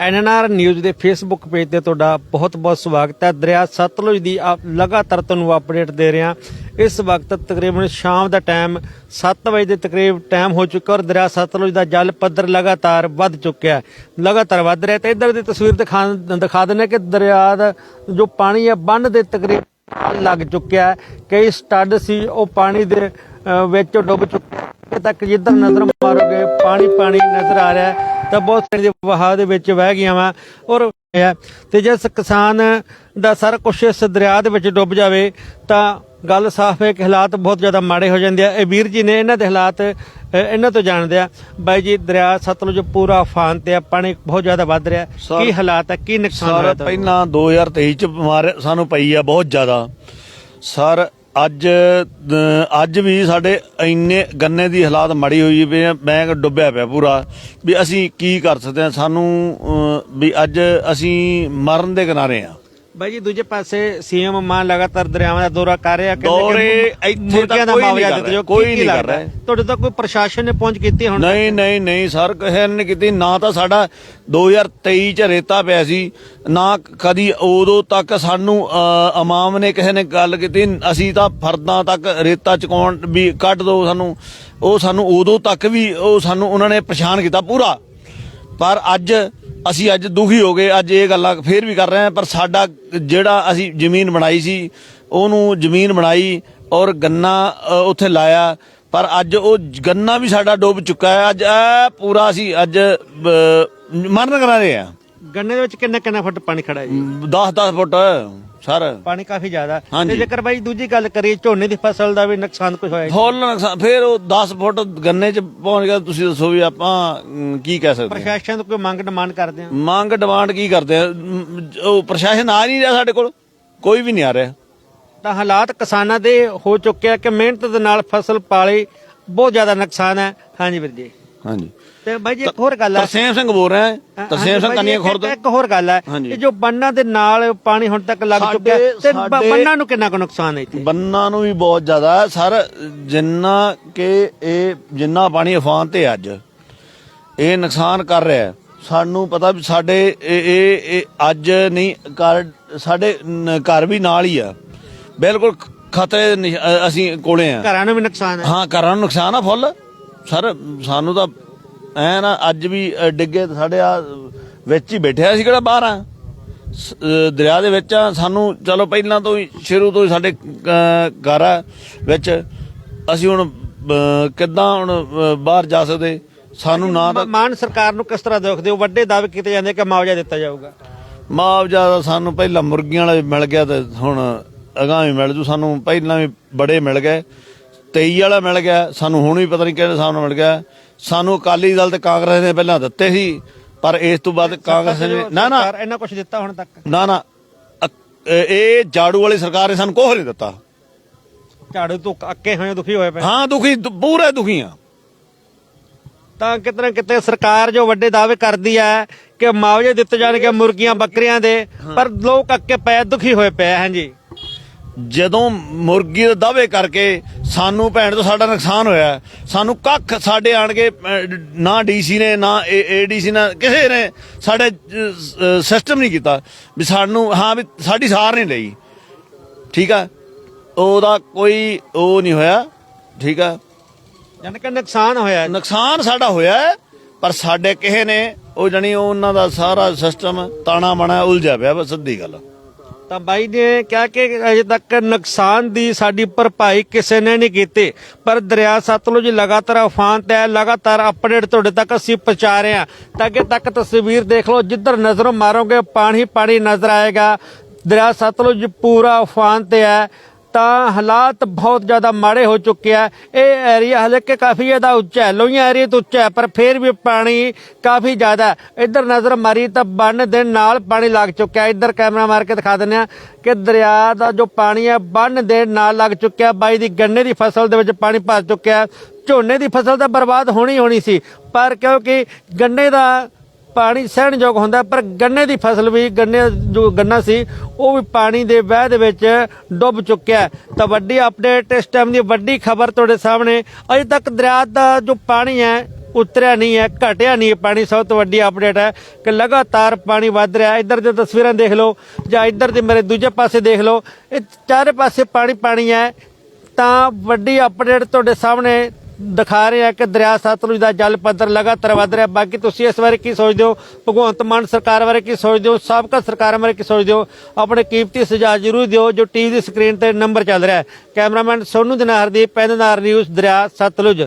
NNR news ਦੇ Facebook page ਤੇ ਤੁਹਾਡਾ ਬਹੁਤ-ਬਹੁਤ ਸਵਾਗਤ ਹੈ। ਦਰਿਆ ਸਤਲੁਜ ਦੀ ਆਪ ਲਗਾਤਾਰ ਤੁਹਾਨੂੰ ਅਪਡੇਟ ਦੇ ਰਿਹਾ। ਇਸ ਵਕਤ ਤਕਰੀਬਨ ਸ਼ਾਮ ਦਾ ਟਾਈਮ 7 ਵਜੇ ਦੇ ਤਕਰੀਬ ਟਾਈਮ ਹੋ ਚੁੱਕਾ ਔਰ ਦਰਿਆ ਸਤਲੁਜ ਦਾ ਜਲ ਪੱਧਰ ਲਗਾਤਾਰ ਵੱਧ ਚੁੱਕਿਆ ਲਗਾਤਾਰ ਵੱਧ ਰਿਹਾ ਤੇ ਇਧਰ ਦੀ ਤਸਵੀਰ ਦਿਖਾ ਦਿਖਾ ਦਿੰਦੇ ਹਾਂ ਕਿ ਦਰਿਆ ਦਾ ਜੋ ਪਾਣੀ ਹੈ ਬੰਨ ਦੇ ਤਕਰੀਬ ਲੱਗ ਚੁੱਕਿਆ ਕਈ ਸਟੱਡ ਸੀ ਉਹ ਪਾਣੀ ਦੇ ਅ, ਵਿੱਚ ਡੁੱਬ ਚੁੱਕੇ ਤੱਕ ਜਿੱਧਰ ਨਜ਼ਰ ਮਾਰੋਗੇ ਪਾਣੀ ਪਾਣੀ ਨਜ਼ਰ ਆ ਰਿਹਾ ਤਾਂ ਬਹੁਤ ਸਾਰੇ ਦੇ ਵਹਾਅ ਦੇ ਵਿੱਚ ਵਹਿ ਗਿਆ ਵਾ ਔਰ ਤੇ ਜਿਸ ਕਿਸਾਨ ਦਾ ਸਾਰਾ ਕੁਛ ਇਸ ਦਰਿਆ ਦੇ ਵਿੱਚ ਡੁੱਬ ਜਾਵੇ ਤਾਂ ਗੱਲ ਸਾਫ਼ ਹੈ ਕਿ ਹਾਲਾਤ ਬਹੁਤ ਜ਼ਿਆਦਾ ਮਾੜੇ ਹੋ ਜਾਂਦੇ ਆ। ਇਹ ਵੀਰ ਜੀ ਨੇ ਇਹਨਾਂ ਦੇ ਹਾਲਾਤ ਇਹਨਾਂ ਤੋਂ ਜਾਣਦੇ ਆ। ਬਾਈ ਜੀ ਦਰਿਆ ਸਤਲੁਜ ਪੂਰਾ ਫਾਨ ਤੇ ਆ ਪਾਣੀ ਬਹੁਤ ਜ਼ਿਆਦਾ ਵੱਧ ਰਿਹਾ। ਕੀ ਹਾਲਾਤ ਹੈ ਕੀ ਨੁਕਸਾਨ ਹੋਇਆ? ਪਹਿਲਾਂ 2023 ਚ ਬਿਮਾਰ ਸਾਨੂੰ ਪਈ ਆ ਬਹੁਤ ਜ਼ਿਆਦਾ। ਸਰ ਅੱਜ ਅੱਜ ਵੀ ਸਾਡੇ ਇੰਨੇ ਗੰਨੇ ਦੀ ਹਾਲਾਤ ਮੜੀ ਹੋਈ ਵੀ ਆ, ਬੈਂਕ ਡੁੱਬਿਆ ਪਿਆ ਪੂਰਾ। ਵੀ ਅਸੀਂ ਕੀ ਕਰ ਸਕਦੇ ਹਾਂ ਸਾਨੂੰ ਵੀ ਅੱਜ ਅਸੀਂ ਮਰਨ ਦੇ ਕਿਨਾਰੇ ਆ। ਬਾਈ ਜੀ ਦੂਜੇ ਪਾਸੇ ਸੀਐਮ ਮਾਨ ਲਗਾਤਾਰ ਦਰਿਆਵਾਂ ਦਾ ਦੌਰਾ ਕਰ ਰਿਹਾ ਦੌਰੇ ਇੱਥੇ ਤਾਂ ਕੋਈ ਨਹੀਂ ਕਰ ਰਿਹਾ। ਕੋਈ ਨਹੀਂ ਕਰ ਰਿਹਾ। ਤੁਹਾਡੇ ਤੱਕ ਕੋਈ ਪ੍ਰਸ਼ਾਸਨ ਨੇ ਪਹੁੰਚ ਕੀਤੀ ਹੁਣ ਨਹੀਂ ਨਹੀਂ ਨਹੀਂ ਸਰ ਕਿਸੇ ਨੇ ਕੀਤੀ ਨਾ ਤਾਂ ਸਾਡਾ 2023 ਚ ਰੇਤਾ ਪਿਆ ਸੀ ਨਾ ਕਦੀ ਉਦੋਂ ਤੱਕ ਸਾਨੂੰ ਇਮਾਮ ਨੇ ਕਿਸੇ ਨੇ ਗੱਲ ਕੀਤੀ ਅਸੀਂ ਤਾਂ ਫਰਦਾਂ ਤੱਕ ਰੇਤਾ ਚੁਕਾਉਣ ਵੀ ਕੱਢ ਦੋ ਸਾਨੂੰ ਉਹ ਸਾਨੂੰ ਉਦੋਂ ਤੱਕ ਵੀ ਉਹ ਸਾਨੂੰ ਉਹਨਾਂ ਨੇ ਪਛਾਣ ਕੀਤਾ ਪੂਰਾ ਪਰ ਅੱਜ ਅਸੀਂ ਅੱਜ ਦੁਖੀ ਹੋ ਗਏ, ਅੱਜ ਇਹ ਗੱਲਾਂ ਫੇਰ ਵੀ ਕਰ ਰਹੇ ਹਾਂ, ਪਰ ਸਾਡਾ ਜਿਹੜਾ ਅਸੀਂ ਜ਼ਮੀਨ ਬਣਾਈ ਸੀ, ਉਹਨੂੰ ਜ਼ਮੀਨ ਬਣਾਈ ਔਰ ਗੰਨਾ ਉੱਥੇ ਲਾਇਆ, ਪਰ ਅੱਜ ਉਹ ਗੰਨਾ ਵੀ ਸਾਡਾ ਡੁੱਬ ਚੁੱਕਾ ਹੈ, ਅੱਜ ਇਹ ਪੂਰਾ ਅਸੀਂ ਅੱਜ ਮਰਨ ਕਰਾ ਰਹੇ ਹਾਂ ਗੰਨੇ ਦੇ ਵਿੱਚ ਕਿੰਨਾ ਕਿੰਨਾ ਫੁੱਟ ਪਾਣੀ ਖੜਾ ਹੈ ਜੀ? 10 10 ਫੁੱਟ ਸਰ। ਪਾਣੀ ਕਾਫੀ ਜ਼ਿਆਦਾ। ਤੇ ਜੇਕਰ ਬਾਈ ਦੂਜੀ ਗੱਲ ਕਰੀਏ ਝੋਨੇ ਦੀ ਫਸਲ ਦਾ ਵੀ ਨੁਕਸਾਨ ਕੁਝ ਹੋਇਆ? ਫੁੱਲ ਨੁਕਸਾਨ ਫੇਰ ਉਹ 10 ਫੁੱਟ ਗੰਨੇ ਚ ਪਹੁੰਚ ਗਿਆ ਤੁਸੀਂ ਦੱਸੋ ਵੀ ਆਪਾਂ ਕੀ ਕਹਿ ਸਕਦੇ ਪ੍ਰਸ਼ਾਸਨ ਤੋਂ ਕੋਈ ਮੰਗ ਡਿਮਾਂਡ ਕਰਦੇ ਆ ਮੰਗ ਡਿਮਾਂਡ ਕੀ ਕਰਦੇ ਆ? ਉਹ ਪ੍ਰਸ਼ਾਸਨ ਆ ਨਹੀਂ ਰਿਹਾ ਸਾਡੇ ਕੋਲ ਕੋਈ ਵੀ ਨਹੀਂ ਆ ਰਿਹਾ। ਤਾਂ ਹਾਲਾਤ ਕਿਸਾਨਾਂ ਦੇ ਹੋ ਚੁੱਕੇ ਆ ਕਿ ਮਿਹਨਤ ਦੇ ਨਾਲ ਫਸਲ ਪਾਲੀ ਬਹੁਤ ਜ਼ਿਆਦਾ ਨੁਕਸਾਨ ਹੈ। ਹਾਂਜੀ ਵੀਰ ਜੀ। ਹਾਂਜੀ। ਤੇ ਬਾਈ ਜੀ ਇੱਕ ਹੋਰ ਗੱਲ ਹੈ ਤਰਸੇਮ ਸਿੰਘ ਬੋਲ ਰਿਹਾ ਹੈ। ਤਰਸੇਮ ਸਿੰਘ ਕੰਨੀਆ ਖੁਰਦ। ਇੱਕ- ਹੋਰ ਗੱਲ ਹੈ। ਇਹ ਜੋ ਬੰਨਾਂ ਦੇ ਨਾਲ ਪਾਣੀ ਹੁਣ ਤੱਕ ਲੱਗ ਚੁੱਕਿਆ ਤੇ ਬੰਨਾਂ ਨੂੰ ਕਿੰਨਾ ਕੁ ਨੁਕਸਾਨ ਹੈ ਇੱਥੇ? ਬੰਨਾਂ ਨੂੰ ਵੀ ਬਹੁਤ ਜ਼ਿਆਦਾ ਸਰ ਜਿੰਨਾ ਕਿ ਇਹ ਜਿੰਨਾ ਪਾਣੀ ਅਫਾਨ ਤੇ ਅੱਜ ਇਹ ਨੁਕਸਾਨ ਕਰ ਰਿਹਾ ਹੈ। ਸਾਨੂੰ ਪਤਾ ਵੀ ਸਾਡੇ ਇਹ ਇਹ ਅੱਜ ਨਹੀਂ ਘਰ ਸਾਡੇ ਘਰ ਵੀ ਨਾਲ ਹੀ ਆ। ਬਿਲਕੁਲ ਖਤਰੇ ਅਸੀਂ ਕੋਲੇ ਆ। ਘਰਾਂ ਨੂੰ ਵੀ ਨੁਕਸਾਨ ਹੈ। ਹਾਂ ਘਰਾਂ ਨੂੰ ਨੁਕਸਾਨ ਆ ਫੁੱਲ। ਸਰ ਸਾਨੂੰ ਤਾਂ ਐ ਨਾ ਅੱਜ ਵੀ ਡਿੱਗੇ ਸਾਡੇ ਆ ਵਿੱਚ ਹੀ ਬੈਠਿਆ ਸੀ ਕਿਹੜਾ ਬਾਹਰ ਆ। ਦਰਿਆ ਦੇ ਵਿੱਚ ਆ ਸਾਨੂੰ ਚਲੋ ਪਹਿਲਾਂ ਤੋਂ ਹੀ ਸ਼ੁਰੂ ਤੋਂ ਹੀ ਸਾਡੇ ਘਰ ਆ ਵਿੱਚ। ਅਸੀਂ ਹੁਣ ਕਿੱਦਾਂ ਹੁਣ ਬਾਹਰ ਜਾ ਸਕਦੇ? ਸਾਨੂੰ ਨਾ ਤਾਂ ਮਾਨ ਸਰਕਾਰ ਨੂੰ ਕਿਸ ਤਰ੍ਹਾਂ ਦੇਖਦੇ ਹੋ? ਵੱਡੇ ਦਾਅਵੇ ਕੀਤੇ ਜਾਂਦੇ ਕਿ ਮੁਆਵਜ਼ਾ ਦਿੱਤਾ ਜਾਊਗਾ। ਮੁਆਵਜ਼ਾ ਤਾਂ ਸਾਨੂੰ ਪਹਿਲਾਂ ਮੁਰਗੀਆਂ ਵਾਲਾ ਮਿਲ ਗਿਆ ਤੇ ਹੁਣ ਅਗਾਂਹ ਵੀ ਮਿਲ ਜੂ। ਸਾਨੂੰ ਪਹਿਲਾਂ ਵੀ ਬੜੇ ਮਿਲ ਗਏ। 23 ਵਾਲਾ ਮਿਲ ਗਿਆ ਸਾਨੂੰ ਹੁਣ ਵੀ ਪਤਾ ਨਹੀਂ ਕਿਹੜੇ ਹਿਸਾਬ ਨਾਲ ਮਿਲ ਗਿਆ। ਸਾਨੂੰ ਅਕਾਲੀ ਦਲ ਤੇ ਕਾਂਗਰਸ ਨੇ ਪਹਿਲਾਂ ਦਿੱਤੇ ਸੀ ਪਰ ਇਸ ਤੋਂ ਬਾਅਦ ਕਾਂਗਰਸ ਨੇ ਨਾ ਨਾ। ਸਰਕਾਰ ਇੰਨਾ ਕੁਝ ਦਿੱਤਾ ਹੁਣ ਤੱਕ? ਨਾ ਨਾ। ਅ- ਇਹ ਝਾੜੂ ਵਾਲੀ ਸਰਕਾਰ ਨੇ ਸਾਨੂੰ ਕੁਛ ਨਹੀਂ ਦਿੱਤਾ। ਝਾੜੂ ਤੋਂ ਅੱਕੇ ਹੋਏ ਦੁਖੀ ਹੋਏ ਪਏ। ਹਾਂ ਦੁਖੀ ਪੂਰੇ ਦੁਖੀ ਆ। ਤਾਂ ਕਿਤੇ ਨਾ ਕਿਤੇ ਸਰਕਾਰ ਜੋ ਵੱਡੇ ਦਾਅਵੇ ਕਰਦੀ ਹੈ ਕਿ ਮੁਆਵਜ਼ੇ ਦਿੱਤੇ ਜਾਣਗੇ ਮੁਰਗੀਆਂ ਬੱਕਰੀਆਂ ਦੇ ਪਰ ਲੋਕ ਅੱਕੇ ਪਏ ਦੁਖੀ ਹੋਏ ਪਏ ਹਾਂਜੀ ਜਦੋਂ ਮੁਰਗੀ ਦੇ ਦਾਅਵੇ ਕਰਕੇ ਸਾਨੂੰ ਭੈਣ ਤੋਂ ਸਾਡਾ ਨੁਕਸਾਨ ਹੋਇਆ ਸਾਨੂੰ ਕੱਖ ਸਾਡੇ ਆਣ ਕੇ ਨਾ ਡੀਸੀ ਨੇ ਨਾ ਏਡੀਸੀ ਨੇ ਕਿਸੇ ਨੇ ਸਾਡੇ ਸਿਸਟਮ ਨਹੀਂ ਕੀਤਾ ਵੀ ਸਾਨੂੰ ਹਾਂ ਵੀ ਸਾਡੀ ਸਾਰ ਨਹੀਂ ਲਈ। ਠੀਕ ਆ? ਉਹਦਾ ਕੋਈ ਉਹ ਨਹੀਂ ਹੋਇਆ। ਠੀਕ ਆ? ਜਾਨ ਕਿ ਨੁਕਸਾਨ ਹੋਇਆ। ਨੁਕਸਾਨ ਸਾਡਾ ਹੋਇਆ ਪਰ ਸਾਡੇ ਕਿਸੇ ਨੇ ਉਹ ਜਣੀ ਉਹਨਾਂ ਦਾ ਸਾਰਾ ਸਿਸਟਮ ਤਾਣਾ ਬਣਾ ਉਲਝਿਆ ਪਿਆ ਬਸ ਸਿੱਧੀ ਗੱਲ। ਤਾਂ ਬਾਈ ਨੇ ਕਿਹਾ ਕਿ ਅਜੇ ਤੱਕ ਨੁਕਸਾਨ ਦੀ ਸਾਡੀ ਭਰਪਾਈ ਕਿਸੇ ਨੇ ਨਹੀਂ ਕੀਤੀ, ਪਰ ਦਰਿਆ ਸਤਲੁਜ ਲਗਾਤਾਰ ਉਫਾਨ ਤੇ ਹੈ, ਲਗਾਤਾਰ ਅਪਡੇਟ ਤੁਹਾਡੇ ਤੱਕ ਅਸੀਂ ਪਹੁੰਚਾ ਰਹੇ ਹਾਂ। ਤਾਂ ਅੱਗੇ ਤੱਕ ਤਸਵੀਰ ਦੇਖ ਲਓ, ਜਿੱਧਰ ਨਜ਼ਰ ਮਾਰੋਗੇ, ਪਾਣੀ ਪਾਣੀ ਨਜ਼ਰ ਆਏਗਾ। ਦਰਿਆ ਸਤਲੁਜ ਪੂਰਾ ਉਫਾਨ ਤੇ ਹੈ। ਤਾਂ ਹਾਲਾਤ ਬਹੁਤ ਜ਼ਿਆਦਾ ਮਾੜੇ ਹੋ ਚੁੱਕੇ ਆ। ਇਹ ਏਰੀਆ ਹਲੇ ਕਿ ਕਾਫੀ ਜ਼ਿਆਦਾ ਉੱਚਾ ਹੈ। ਲੋਹੀਆਂ ਏਰੀਆ ਤੋਂ ਉੱਚਾ ਹੈ, ਪਰ ਫਿਰ ਵੀ ਪਾਣੀ ਕਾਫੀ ਜ਼ਿਆਦਾ ਇੱਧਰ ਨਜ਼ਰ ਮਾਰੀ ਤਾਂ ਬੰਨ ਦੇ ਨਾਲ ਪਾਣੀ ਲੱਗ ਚੁੱਕਿਆ ਇੱਧਰ ਕੈਮਰਾ ਮਾਰ ਕੇ ਦਿਖਾ ਦਿੰਦੇ ਆ ਕਿ ਦਰਿਆ ਦਾ ਜੋ ਪਾਣੀ ਹੈ, ਬੰਨ ਦੇ ਨਾਲ ਲੱਗ ਚੁੱਕਿਆ ਬਾਈ ਦੀ ਗੰਨੇ ਦੀ ਫਸਲ ਦੇ ਵਿੱਚ ਪਾਣੀ ਭਰ ਚੁੱਕਿਆ ਝੋਨੇ ਦੀ ਫਸਲ ਤਾਂ ਬਰਬਾਦ ਹੋਣੀ ਹੋਣੀ ਸੀ, ਪਰ ਕਿਉਂਕਿ ਗੰਨੇ ਦਾ ਪਾਣੀ ਸਹਿਣਯੋਗ ਹੁੰਦਾ, ਪਰ ਗੰਨੇ ਦੀ ਫਸਲ ਵੀ ਗੰਨੇ ਜੋ ਗੰਨਾ ਸੀ, ਉਹ ਵੀ ਪਾਣੀ ਦੇ ਵਹਿ ਦੇ ਵਿੱਚ ਡੁੱਬ ਚੁੱਕਿਆ ਤਾਂ ਵੱਡੀ ਅਪਡੇਟ ਇਸ ਟਾਈਮ ਦੀ ਵੱਡੀ ਖਬਰ ਤੁਹਾਡੇ ਸਾਹਮਣੇ। ਅਜੇ ਤੱਕ ਦਰਿਆ ਦਾ ਜੋ ਪਾਣੀ ਹੈ, ਉਤਰਿਆ ਨਹੀਂ ਹੈ, ਘਟਿਆ ਨਹੀਂ ਹੈ ਪਾਣੀ, ਸਭ ਤੋਂ ਵੱਡੀ ਅਪਡੇਟ ਹੈ ਕਿ ਲਗਾਤਾਰ ਪਾਣੀ ਵੱਧ ਰਿਹਾ ਇੱਧਰ ਦੇ ਤਸਵੀਰਾਂ ਦੇਖ ਲਓ, ਜਾਂ ਇੱਧਰ ਦੇ ਮੇਰੇ ਦੂਜੇ ਪਾਸੇ ਦੇਖ ਲਓ। ਇਹ ਚਾਰੇ ਪਾਸੇ ਪਾਣੀ ਪਾਣੀ ਹੈ। ਤਾਂ ਵੱਡੀ ਅਪਡੇਟ ਤੁਹਾਡੇ ਸਾਹਮਣੇ ਦਿਖਾ ਰਹੇ ਆ ਕਿ ਦਰਿਆ ਸਤਲੁਜ ਦਾ ਜਲ ਪੱਧਰ ਲਗਾਤਾਰ ਵਧ ਰਿਹਾ ਬਾਕੀ ਤੁਸੀਂ ਇਸ ਬਾਰੇ ਕੀ ਸੋਚਦੇ ਹੋ? ਭਗਵੰਤ ਮਾਨ ਸਰਕਾਰ ਬਾਰੇ ਕੀ ਸੋਚਦੇ ਹੋ? ਸਾਬਕਾ ਸਰਕਾਰਾਂ ਬਾਰੇ ਕੀ ਸੋਚਦੇ ਹੋ? ਆਪਣੇ ਕੀਮਤੀ ਸੁਝਾਅ ਜ਼ਰੂਰ ਦਿਓ, ਜੋ ਟੀਵੀ ਦੀ ਸਕਰੀਨ ਤੇ ਨੰਬਰ ਚੱਲ ਰਿਹਾ ਹੈ। ਕੈਮਰਾਮੈਨ ਸੋਨੂ ਦਿਨਾਰ ਦੀ ਪੈਨਨਾਰ ਨਿਊਜ਼ ਦਰਿਆ ਸਤਲੁਜ।